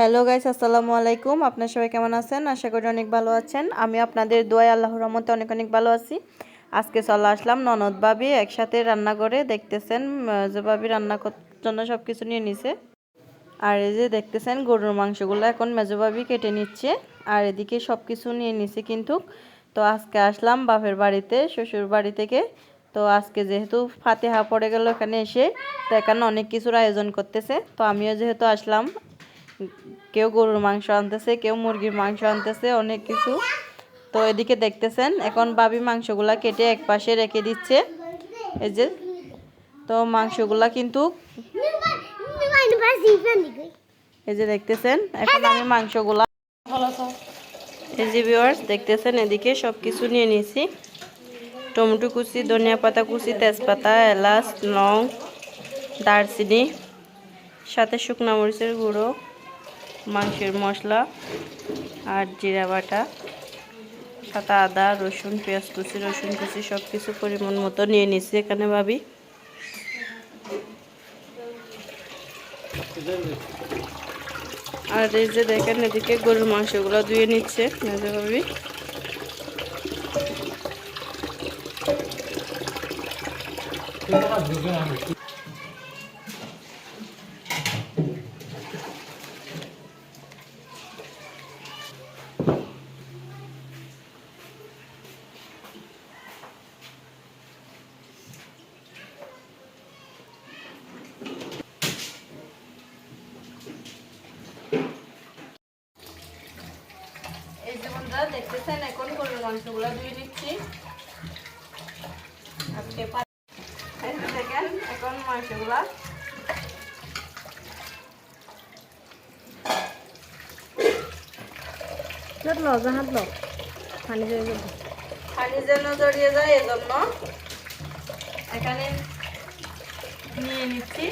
Hello guys আসসালামু আলাইকুম। আপনার সবাই কেমন আছেন? আশা করি অনেক ভালো আছেন। আমি আপনাদের দোয়ায় আল্লাহর রহমতে অনেক অনেক ভালো আছি। আজকে চলে আসলাম ননদ ভাবি একসাথে রান্না করে। দেখতেছেন যে ভাবি রান্না জন্য সব কিছু নিয়ে নিছে। আর এই যে দেখতেছেন, গরুর মাংসগুলো এখন মেজবাবি কেটে নিচ্ছে। আর এদিকে সব কিছু নিয়ে নিছে কিন্তু। তো আজকে আসলাম বাপের বাড়িতে, শ্বশুর বাড়ি থেকে। তো আজকে যেহেতু ফাতেহা পড়ে গেল এখানে এসে, তো এখানে অনেক কিছুর আয়োজন করতেছে। তো আমিও যেহেতু আসলাম কেউ গরুর মাংস আনতেছে, কেউ মুরগির মাংস আনতেছে, অনেক কিছু। তো এদিকে দেখতেছেন, এখন বাবি মাংসগুলা কেটে এক পাশে রেখে দিচ্ছে। এই যে, তো মাংসগুলা কিন্তু এই যে দেখতেছেন, এখন আমি মাংসগুলা এই যে ভিউয়ার্স দেখতেছেন এদিকে সব কিছু নিয়ে নিয়েছি টমেটো কুচি, ধনিয়া পাতা কুচি, তেজপাতা, এলাচ, লং, দারচিনি, সাথে শুকনো মরিচের গুঁড়ো। মাংসের মশলা আর জিরা বাটা সাথে আদা, রসুন, পেঁয়াজ কুচি, রসুন কুচি সব কিছু পরিমাণ মতো নিয়ে নিছি এখানে ভাবি। আর এই যে দেখেন এদিকে গরুর মাংসগুলো ধুয়ে নিচ্ছে মেজে ভাবি যে দেখতেছেন এখন গরুর মাংসগুলো ধুয়ে নিচ্ছি। আজকে দেখেন এখন মাংসগুলা। হাত লো যা পানি জড়িয়ে পানি যেন জড়িয়ে যায় এজন্য এখানে নিয়ে নিচ্ছি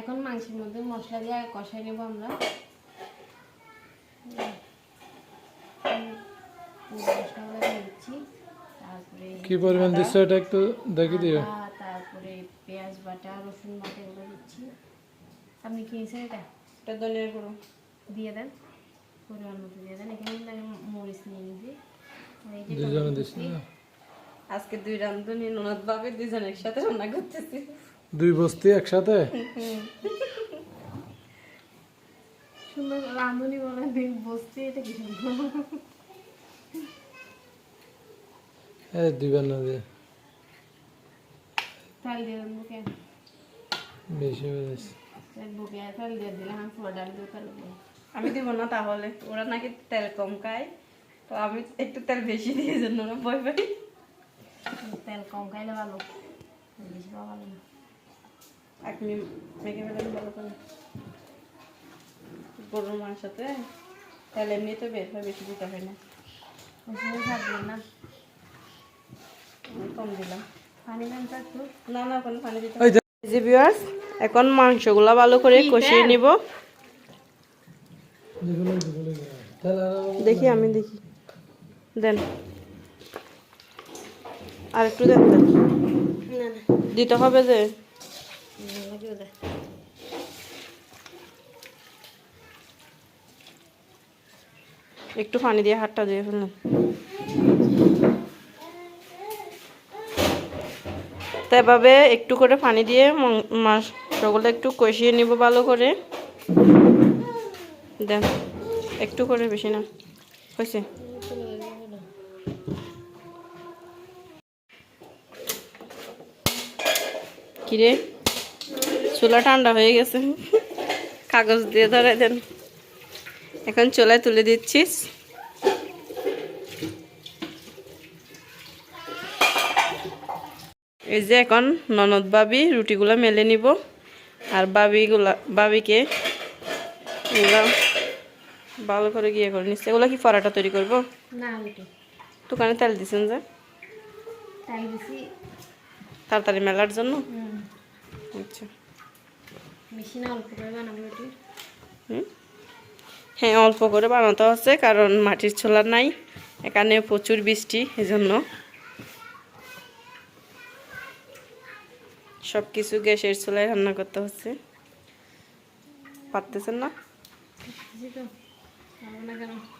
এখন মাংসের মধ্যে মশলা দিয়ে কষাই নেব আমরা। মশলাগুলো দিচ্ছি। তারপরে কি পরিমাণ দিচ্ছ এটা একটু দেখি দিও। তারপরে পেঁয়াজ বাটা রসুন বাটা এগুলো দিচ্ছি। আপনি খেয়েছেন এটা? এটা দলের গুঁড়ো। দিয়ে দেন। পরিমাণ মতো দিয়ে দেন। এখানে আমি মরিচ নিয়ে নিয়েছি। দুজনে দিস আজকে দুই রান্ধুনি ননদ ভাবে দুজন একসাথে রান্না করতেছি। দুই বস্তি একসাথে? রাঁধুনি বলে দিন বসছি এটা কি এই দিবেন না দিয়ে তেল দিয়ে দেন বুকে। বেশি তেল বুকে তেল দিয়ে দিলে আমি পুরো ডাল দিয়ে তেল আমি দিব না তাহলে ওরা নাকি তেল কম খায় তো আমি একটু তেল বেশি দিয়ে জন্য ওরা ভয় পাই তেল কম খাইলে ভালো বেশি ভালো না। মেখে ভালো করে। গরুর মাংসতে তেল এমনিতে বের হয় বেশি দিতে হয় না। থাকবেন না। কম দিলাম। পানি তো না না কোনো পানি দিতে যে জি ভিউয়ার্স এখন মাংসগুলা ভালো করে কষিয়ে নিব। তাহলে দেখি আমি দেখি। দেন। আর একটু দেন দেন। না না। দিতে হবে যে লাগিয়ে দেয় একটু পানি দিয়ে হাতটা দিয়ে ফেললেন তো এভাবে একটু করে পানি দিয়ে মাংসগুলো একটু কষিয়ে নিব ভালো করে। দেন একটু করে বেশি না, হয়েছে। কিরে? চুলা ঠান্ডা হয়ে গেছে। কাগজ দিয়ে ধরে দেন। এখন চুলায় তুলে দিচ্ছিস এই যে এখন ননদ বাবি রুটিগুলো মেলে নিব। আর বাবিগুলা বাবিকে এগুলা ভালো করে গিয়ে করে নিচ্ছে। এগুলো কি পরাটা তৈরি করব? দোকানে তেল দিছেন যে? তাড়াতাড়ি মেলার জন্য? আচ্ছা। বেশি না অল্প করে বানাবো হুম? হ্যাঁ অল্প করে বানাতে হচ্ছে, কারণ মাটির ছোলা নাই, এখানে প্রচুর বৃষ্টি, এজন্য। সব কিছু গ্যাসের চুলায় রান্না করতে হচ্ছে। পারতেছেন না?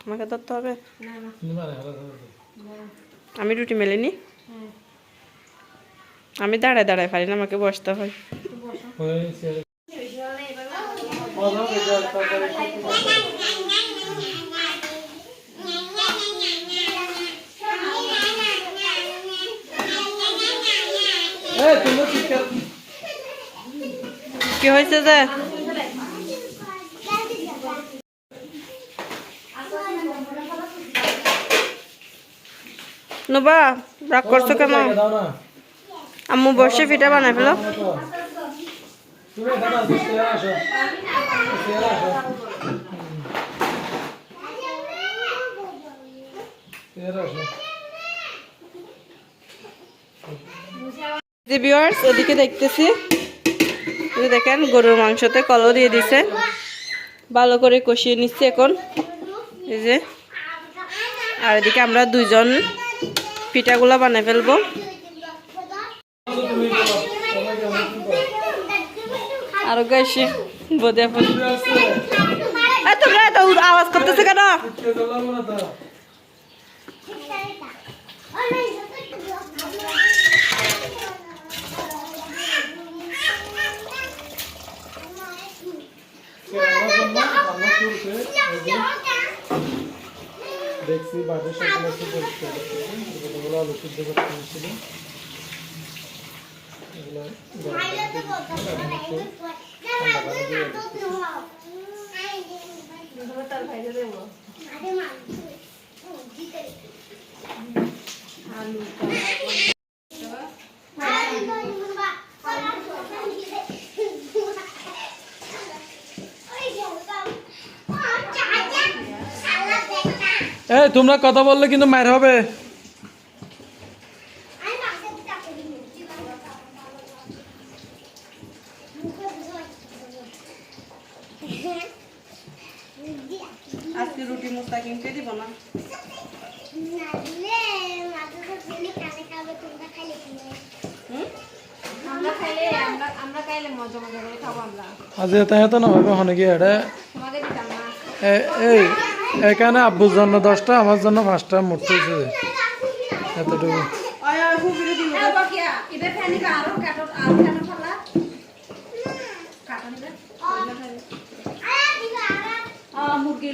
আমাকে ধরতে হবে? আমি রুটি মেলিনি আমি দাঁড়ায় দাঁড়ায় পারি না, আমাকে বসতে হয় হয়েছে। প্রথম এটা তারপরে এই তুমি চিৎকার কি হয়েছে যে? নোবা রাগ করছ কেন? আম্মু বসে পিঠা বানাই ফেলো। যে এদিকে দেখতেছি। দেখেন গরুর মাংসতে কলো দিয়ে দিছে। ভালো করে কষিয়ে নিচ্ছি এখন। এই যে। আর এদিকে আমরা দুইজন পিঠাগুলা বানাই ফেলব। আরও গাইছি বোধে তোমরা এত আওয়াজ করতেছে কেন কে দলাবো না তো কে আমার জন্য রান্না চলছে এই যে দেখছি সেগুলো একটু পরিষ্কার করতেছে এগুলো আলু সিদ্ধ করতে হয়েছিল। এগুলো গরম পানি দিয়ে এখন একটু ঠান্ডা পানি দিয়ে দিচ্ছি। তার ভাইরে দেবো আলু এই তোমরা কথা বললে কিন্তু মার হবে। আজকে রুটি মুস্তাকিমকে দিব না? হুম? আমরা খাইলে আমরা আমরা খাইলে মজা মজা করে খাব আমরা। আজ এত না হবে হনে কি এটা? এ- এই। এখানে আব্বুর জন্য দশটা আমার জন্য পাঁচটা মূর্তি হয়েছে এতটুকু মুরগি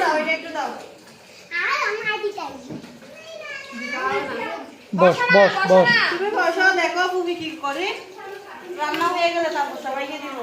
দাও এটা একটু দাও বস বস বস তুমি বসো দেখো ফুবি কি করে। রান্না হয়ে গেলে তারপর সবাইকে দিব।